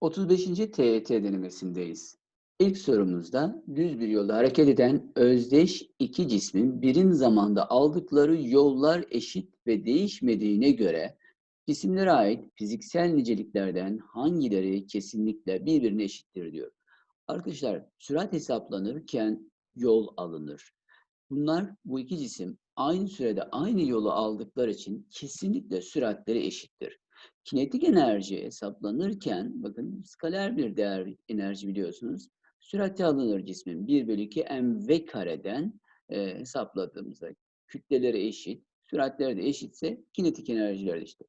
35. TYT denemesindeyiz. İlk sorumuzda düz bir yolda hareket eden özdeş iki cismin birin zamanda aldıkları yollar eşit ve değişmediğine göre cisimlere ait fiziksel niceliklerden hangileri kesinlikle birbirine eşittir diyor. Arkadaşlar sürat hesaplanırken yol alınır. Bunlar bu iki cisim aynı sürede aynı yolu aldıkları için kesinlikle süratleri eşittir. Kinetik enerji hesaplanırken, bakın skaler bir değer enerji biliyorsunuz. Sürati alınır cismin 1 bölü 2 mv kareden e, hesapladığımızda kütleleri eşit, süratleri de eşitse kinetik enerjiler eşit.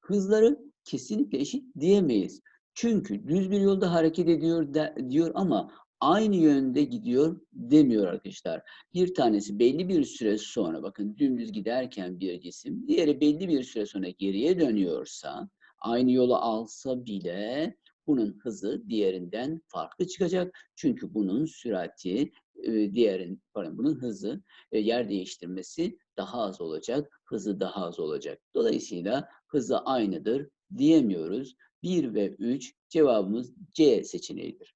Hızları kesinlikle eşit diyemeyiz. Çünkü düz bir yolda hareket ediyor de, diyor ama aynı yönde gidiyor demiyor arkadaşlar. Bir tanesi belli bir süre sonra bakın dümdüz giderken bir cisim diğeri belli bir süre sonra geriye dönüyorsa aynı yolu alsa bile bunun hızı diğerinden farklı çıkacak. Çünkü bunun sürati diğerin pardon bunun hızı yer değiştirmesi daha az olacak, hızı daha az olacak. Dolayısıyla hızı aynıdır diyemiyoruz. 1 ve 3 cevabımız C seçeneğidir.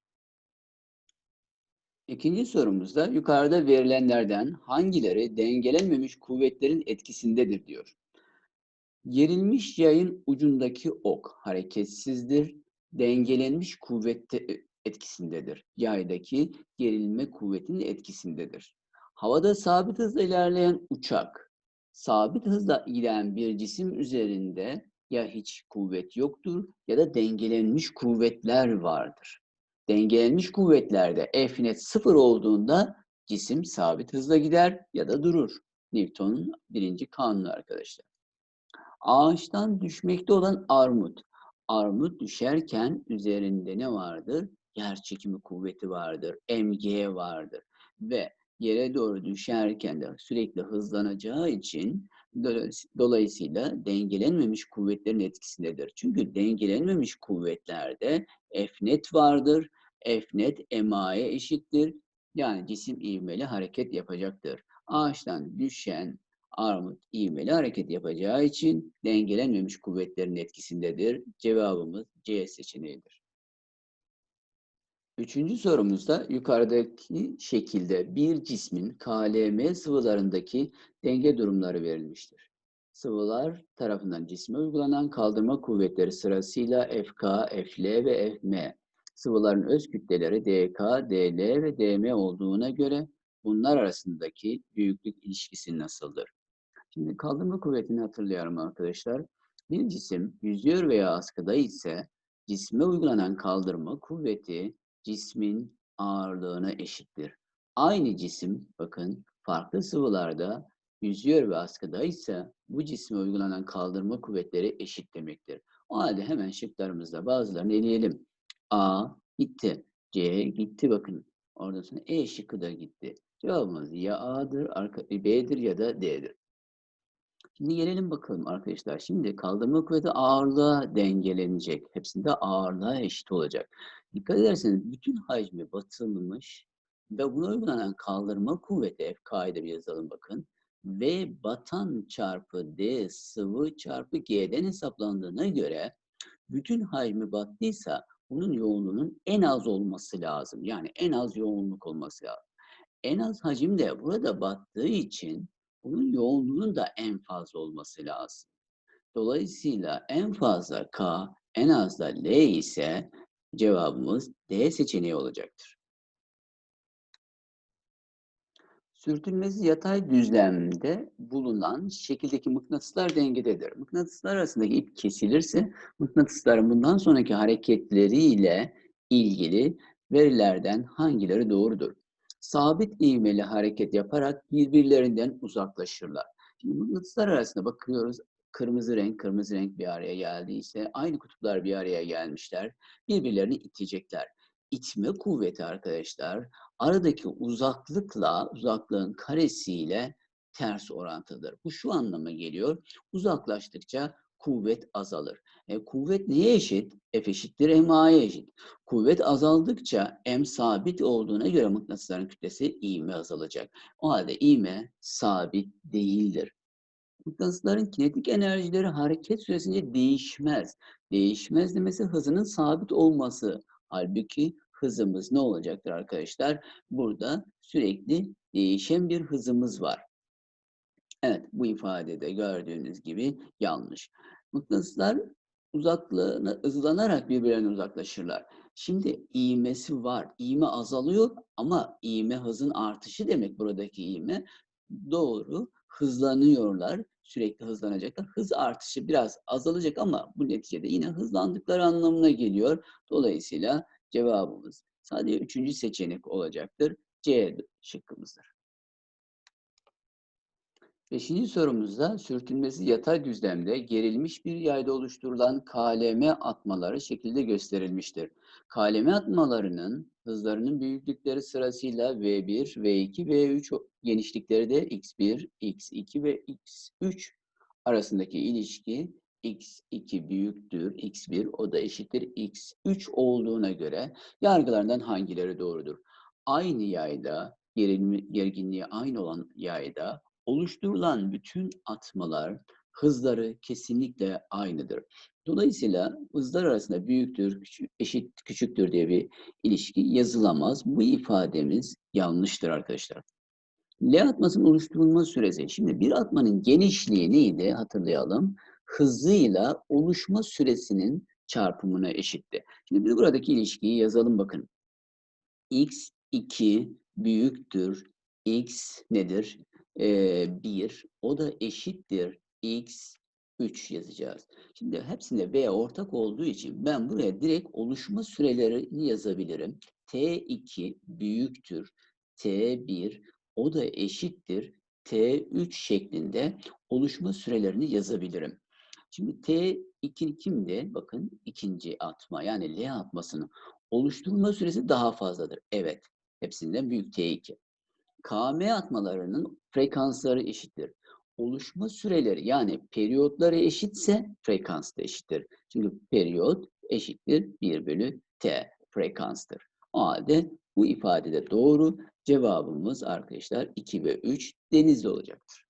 İkinci sorumuzda yukarıda verilenlerden hangileri dengelenmemiş kuvvetlerin etkisindedir diyor. Gerilmiş yayın ucundaki ok hareketsizdir, dengelenmiş kuvvette etkisindedir. Yaydaki gerilme kuvvetinin etkisindedir. Havada sabit hızla ilerleyen uçak, sabit hızla giden bir cisim üzerinde ya hiç kuvvet yoktur ya da dengelenmiş kuvvetler vardır. Dengelenmiş kuvvetlerde F net sıfır olduğunda cisim sabit hızla gider ya da durur. Newton'un birinci kanunu arkadaşlar. Ağaçtan düşmekte olan armut. Armut düşerken üzerinde ne vardır? Yer çekimi kuvveti vardır, mg vardır ve yere doğru düşerken de sürekli hızlanacağı için dolayısıyla dengelenmemiş kuvvetlerin etkisindedir. Çünkü dengelenmemiş kuvvetlerde F net vardır. F net MA'ya eşittir. Yani cisim ivmeli hareket yapacaktır. Ağaçtan düşen armut ivmeli hareket yapacağı için dengelenmemiş kuvvetlerin etkisindedir. Cevabımız C seçeneğidir. Üçüncü sorumuzda yukarıdaki şekilde bir cismin KLM sıvılarındaki denge durumları verilmiştir. Sıvılar tarafından cisme uygulanan kaldırma kuvvetleri sırasıyla FK, FL ve FM. Sıvıların öz kütleleri DK, DL ve DM olduğuna göre bunlar arasındaki büyüklük ilişkisi nasıldır? Şimdi kaldırma kuvvetini hatırlayalım arkadaşlar. Bir cisim yüzüyor veya askıda ise cisme uygulanan kaldırma kuvveti cismin ağırlığına eşittir. Aynı cisim bakın farklı sıvılarda yüzüyor ve askıda ise bu cisme uygulanan kaldırma kuvvetleri eşit demektir. O halde hemen şıklarımızda bazılarını eleyelim. A gitti. C gitti bakın. Oradan sonra E şıkkı da gitti. Cevabımız ya A'dır, B'dir ya da D'dir. Şimdi gelelim bakalım arkadaşlar. Şimdi kaldırma kuvveti ağırlığa dengelenecek. Hepsinde ağırlığa eşit olacak. Dikkat ederseniz bütün hacmi batılmış ve buna uygulanan kaldırma kuvveti FK'yı yazalım bakın. V batan çarpı D sıvı çarpı G'den hesaplandığına göre bütün hacmi battıysa bunun yoğunluğunun en az olması lazım. Yani en az yoğunluk olması lazım. En az hacim de burada battığı için bunun yoğunluğunun da en fazla olması lazım. Dolayısıyla en fazla K, en az da L ise cevabımız D seçeneği olacaktır. Sürtünmesi yatay düzlemde bulunan şekildeki mıknatıslar dengededir. Mıknatıslar arasındaki ip kesilirse mıknatısların bundan sonraki hareketleriyle ilgili verilerden hangileri doğrudur? sabit ivmeli hareket yaparak birbirlerinden uzaklaşırlar. Şimdi mıknatıslar arasında bakıyoruz. Kırmızı renk, kırmızı renk bir araya geldiyse aynı kutuplar bir araya gelmişler. Birbirlerini itecekler. İtme kuvveti arkadaşlar aradaki uzaklıkla, uzaklığın karesiyle ters orantıdır. Bu şu anlama geliyor. Uzaklaştıkça kuvvet azalır. E, kuvvet neye eşit? F eşittir MA'ya eşit. Kuvvet azaldıkça M sabit olduğuna göre mıknatısların kütlesi ivme azalacak. O halde ivme sabit değildir. Mıknatısların kinetik enerjileri hareket süresince değişmez. Değişmez demesi hızının sabit olması. Halbuki hızımız ne olacaktır arkadaşlar? Burada sürekli değişen bir hızımız var. Evet, bu ifadede gördüğünüz gibi yanlış. Mıknatıslar uzaklığına, hızlanarak birbirlerine uzaklaşırlar. Şimdi iğmesi var. İğme azalıyor ama iğme hızın artışı demek buradaki iğme. Doğru, hızlanıyorlar. Sürekli hızlanacaklar. Hız artışı biraz azalacak ama bu neticede yine hızlandıkları anlamına geliyor. Dolayısıyla cevabımız sadece üçüncü seçenek olacaktır. C şıkkımızdır. Beşinci sorumuzda sürtünmesi yatay düzlemde gerilmiş bir yayda oluşturulan KLM atmaları şekilde gösterilmiştir. KLM atmalarının hızlarının büyüklükleri sırasıyla V1, V2, V3 genişlikleri de X1, X2 ve X3 arasındaki ilişki X2 büyüktür, X1 o da eşittir X3 olduğuna göre yargılardan hangileri doğrudur? Aynı yayda, gerginliği aynı olan yayda oluşturulan bütün atmalar hızları kesinlikle aynıdır. Dolayısıyla hızlar arasında büyüktür, küçük, eşit küçüktür diye bir ilişki yazılamaz. Bu ifademiz yanlıştır arkadaşlar. L atmasının oluşturulma süresi. Şimdi bir atmanın genişliği neydi hatırlayalım. Hızıyla oluşma süresinin çarpımına eşitti. Şimdi biz buradaki ilişkiyi yazalım bakın. x2 büyüktür. x nedir? Ee, 1. O da eşittir. x 3 yazacağız. Şimdi hepsinde V ortak olduğu için ben buraya direkt oluşma sürelerini yazabilirim. T2 büyüktür. T1 o da eşittir. T3 şeklinde oluşma sürelerini yazabilirim. Şimdi T2 kimdi? Bakın ikinci atma yani L atmasının oluşturma süresi daha fazladır. Evet. Hepsinden büyük T2. KM atmalarının frekansları eşittir. Oluşma süreleri yani periyotları eşitse frekans da eşittir. Çünkü periyot eşittir 1 bölü T frekanstır. O halde bu ifadede doğru cevabımız arkadaşlar 2 ve 3 denizli olacaktır.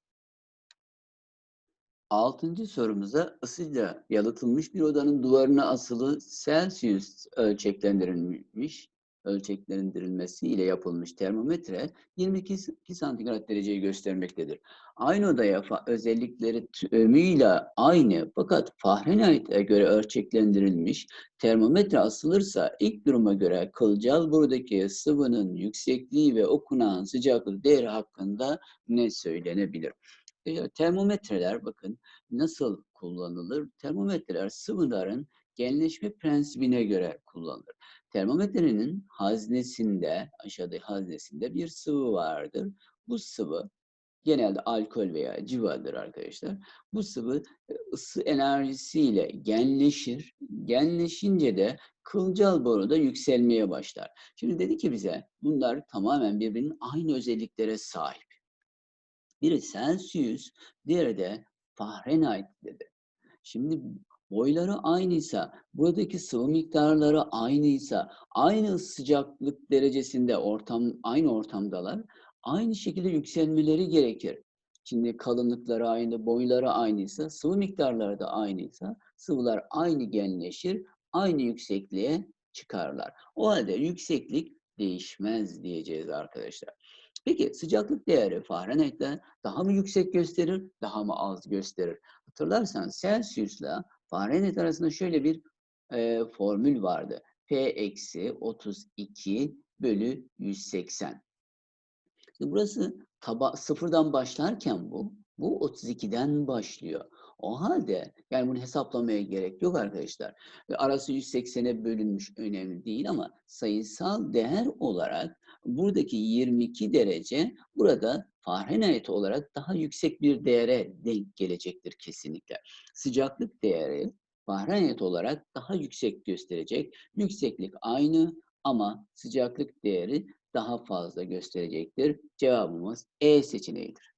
Altıncı sorumuza ısıyla yalıtılmış bir odanın duvarına asılı Celsius ölçeklendirilmiş ölçeklendirilmesi ile yapılmış termometre 22 santigrat dereceyi göstermektedir. Aynı odaya özellikleri tümüyle aynı fakat Fahrenheit'e göre ölçeklendirilmiş termometre asılırsa ilk duruma göre kılcal buradaki sıvının yüksekliği ve okunan sıcaklık değeri hakkında ne söylenebilir? Termometreler bakın nasıl kullanılır? Termometreler sıvıların genleşme prensibine göre kullanılır. Termometrenin haznesinde, aşağıda haznesinde bir sıvı vardır. Bu sıvı genelde alkol veya civadır arkadaşlar. Bu sıvı ısı enerjisiyle genleşir. Genleşince de kılcal boruda yükselmeye başlar. Şimdi dedi ki bize bunlar tamamen birbirinin aynı özelliklere sahip. Biri Celsius, diğeri de Fahrenheit dedi. Şimdi boyları aynıysa, buradaki sıvı miktarları aynıysa, aynı sıcaklık derecesinde ortam aynı ortamdalar, aynı şekilde yükselmeleri gerekir. Şimdi kalınlıkları aynı, boyları aynıysa, sıvı miktarları da aynıysa, sıvılar aynı genleşir, aynı yüksekliğe çıkarlar. O halde yükseklik değişmez diyeceğiz arkadaşlar. Peki sıcaklık değeri Fahrenheit'te daha mı yüksek gösterir, daha mı az gösterir? Hatırlarsan Celsius'la Fahrenheit arasında şöyle bir e, formül vardı. P eksi 32 bölü 180. Şimdi burası taba sıfırdan başlarken bu, bu 32'den başlıyor. O halde yani bunu hesaplamaya gerek yok arkadaşlar. Arası 180'e bölünmüş önemli değil ama sayısal değer olarak buradaki 22 derece burada Fahrenheit olarak daha yüksek bir değere denk gelecektir kesinlikle. Sıcaklık değeri Fahrenheit olarak daha yüksek gösterecek. Yükseklik aynı ama sıcaklık değeri daha fazla gösterecektir. Cevabımız E seçeneğidir.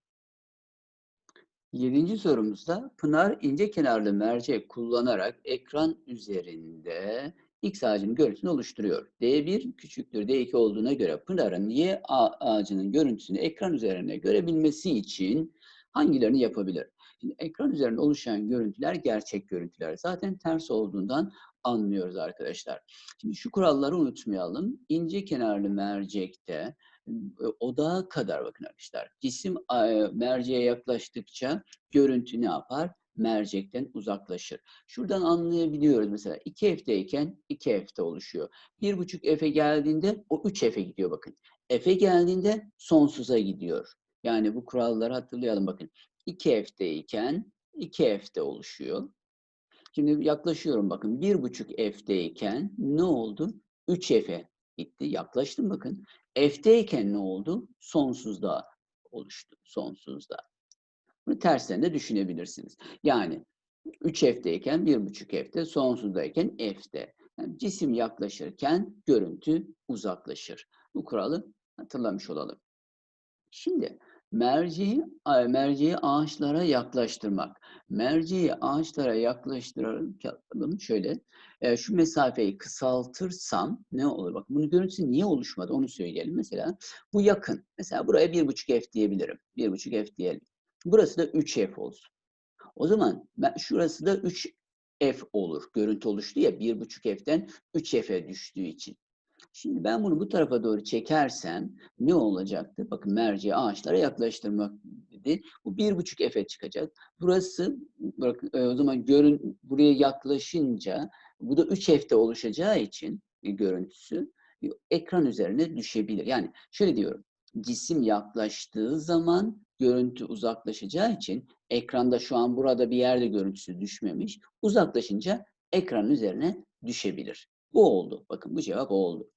Yedinci sorumuzda Pınar ince kenarlı mercek kullanarak ekran üzerinde X ağacının görüntüsünü oluşturuyor. D1 küçüktür D2 olduğuna göre Pınar'ın Y ağacının görüntüsünü ekran üzerine görebilmesi için hangilerini yapabilir? Şimdi ekran üzerinde oluşan görüntüler gerçek görüntüler. Zaten ters olduğundan anlıyoruz arkadaşlar. Şimdi şu kuralları unutmayalım. İnce kenarlı mercekte e, odağa kadar bakın arkadaşlar. Cisim e, merceğe yaklaştıkça görüntü ne yapar? Mercekten uzaklaşır. Şuradan anlayabiliyoruz mesela 2F'deyken 2F'de oluşuyor. 1.5 F'e geldiğinde o 3 F'e gidiyor bakın. F'e geldiğinde sonsuza gidiyor. Yani bu kuralları hatırlayalım bakın. 2F'deyken 2F'de oluşuyor. Şimdi yaklaşıyorum bakın. 1.5 F'deyken ne oldu? 3 F'e gitti. Yaklaştım bakın. F'deyken ne oldu? Sonsuzda oluştu. Sonsuzda. Bunu tersten de düşünebilirsiniz. Yani 3 F'deyken 1.5 F'de, sonsuzdayken F'de. Yani cisim yaklaşırken görüntü uzaklaşır. Bu kuralı hatırlamış olalım. Şimdi merceği, merceği ağaçlara yaklaştırmak. Merceği ağaçlara yaklaştıralım şöyle. E, şu mesafeyi kısaltırsam ne olur? Bak bunun görüntüsü niye oluşmadı onu söyleyelim. Mesela bu yakın. Mesela buraya 1.5 f diyebilirim. 1.5 f diyelim. Burası da 3 f olsun. O zaman ben, şurası da 3 f olur. Görüntü oluştu ya 1.5 f'den 3 f'e düştüğü için. Şimdi ben bunu bu tarafa doğru çekersem ne olacaktı? Bakın merceği ağaçlara yaklaştırmak dedi. Bu bir buçuk F'e çıkacak. Burası bakın, e, o zaman görün buraya yaklaşınca bu da 3 F'te oluşacağı için e, görüntüsü ekran üzerine düşebilir. Yani şöyle diyorum. Cisim yaklaştığı zaman görüntü uzaklaşacağı için ekranda şu an burada bir yerde görüntüsü düşmemiş. Uzaklaşınca ekranın üzerine düşebilir. Bu oldu. Bakın bu cevap oldu.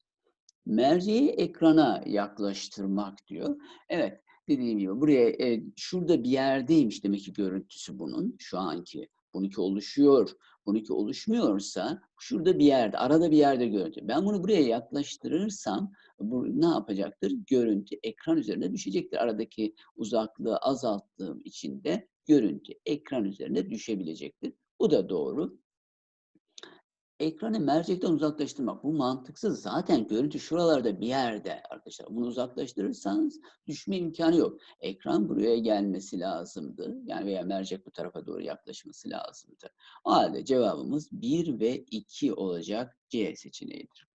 Merceği ekrana yaklaştırmak diyor. Evet dediğim gibi buraya e, şurada bir yerdeymiş demek ki görüntüsü bunun şu anki. Bununki oluşuyor. Bununki oluşmuyorsa şurada bir yerde, arada bir yerde görüntü. Ben bunu buraya yaklaştırırsam bu ne yapacaktır? Görüntü ekran üzerine düşecektir. Aradaki uzaklığı azalttığım için de görüntü ekran üzerine düşebilecektir. Bu da doğru. Ekranı mercekten uzaklaştırmak. Bu mantıksız. Zaten görüntü şuralarda bir yerde arkadaşlar. Bunu uzaklaştırırsanız düşme imkanı yok. Ekran buraya gelmesi lazımdı. Yani veya mercek bu tarafa doğru yaklaşması lazımdı. O halde cevabımız 1 ve 2 olacak C seçeneğidir.